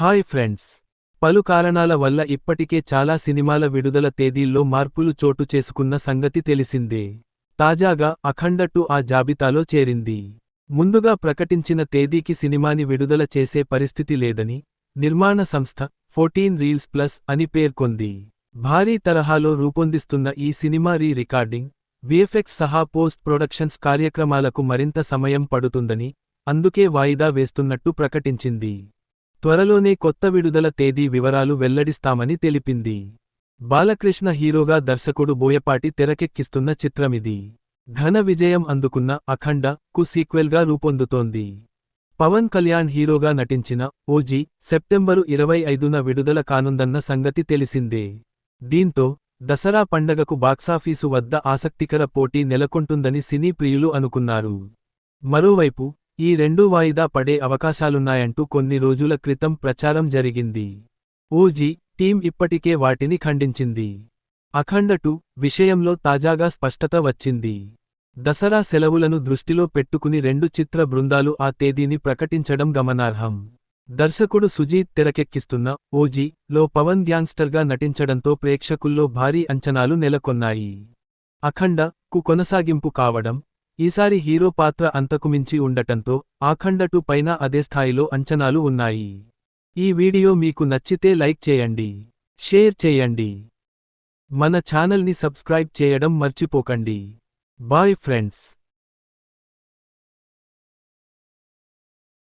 Hi friends. పలు కారణాల వల్ల ఇప్పటికే చాలా సినిమాల విడుదల తేదీల్లో మార్పులు చోటు చేసుకున్న సంగతి తెలిసిందే. తాజాగా అఖండ టూ ఆ జాబితాలో చేరింది. ముందుగా ప్రకటించిన తేదీకి సినిమాని విడుదల చేసే పరిస్థితి లేదని నిర్మాణ సంస్థ ఫోర్టీన్ రీల్స్ ప్లస్ అని పేర్కొంది. భారీ తరహాలో రూపొందిస్తున్న ఈ సినిమా రీ రికార్డింగ్ విఎఫ్ఎక్స్ సహా పోస్ట్ ప్రొడక్షన్స్ కార్యక్రమాలకు మరింత సమయం పడుతుందని అందుకే వాయిదా వేస్తున్నట్టు ప్రకటించింది. త్వరలోనే కొత్త విడుదల తేదీ వివరాలు వెల్లడిస్తామని తెలిపింది. బాలకృష్ణ హీరోగా దర్శకుడు బోయపాటి తెరకెక్కిస్తున్న చిత్రమిది. ఘన విజయం అందుకున్న అఖండ కు సీక్వెల్గా రూపొందుతోంది. పవన్ కళ్యాణ్ హీరోగా నటించిన ఓజీ సెప్టెంబరు ఇరవై ఐదున విడుదల కానుందన్న సంగతి తెలిసిందే. దీంతో దసరా పండగకు బాక్సాఫీసు వద్ద ఆసక్తికర పోటీ నెలకొంటుందని సినీ ప్రియులు అనుకున్నారు. మరోవైపు ఈ రెండూ వాయిదా పడే అవకాశాలున్నాయంటూ కొన్ని రోజుల క్రితం ప్రచారం జరిగింది. ఓజీ టీం ఇప్పటికే వాటిని ఖండించింది. అఖండటు విషయంలో తాజాగా స్పష్టత వచ్చింది. దసరా సెలవులను దృష్టిలో పెట్టుకుని రెండు చిత్ర బృందాలు ఆ తేదీని ప్రకటించడం గమనార్హం. దర్శకుడు సుజీత్ తెరకెక్కిస్తున్న ఓజీ లో పవన్ గ్యాంగ్స్టర్గా నటించడంతో ప్రేక్షకుల్లో భారీ అంచనాలు నెలకొన్నాయి. అఖండ కు కొనసాగింపు కావడం ఈసారి హీరో పాత్ర అంతకుమించి ఉండటంతో ఆఖండటు పైన అదే స్థాయిలో అంచనాలు ఉన్నాయి. ఈ వీడియో మీకు నచ్చితే లైక్ చేయండి షేర్ చేయండి. మన ఛానల్ని సబ్స్క్రైబ్ చేయడం మర్చిపోకండి. Bye friends.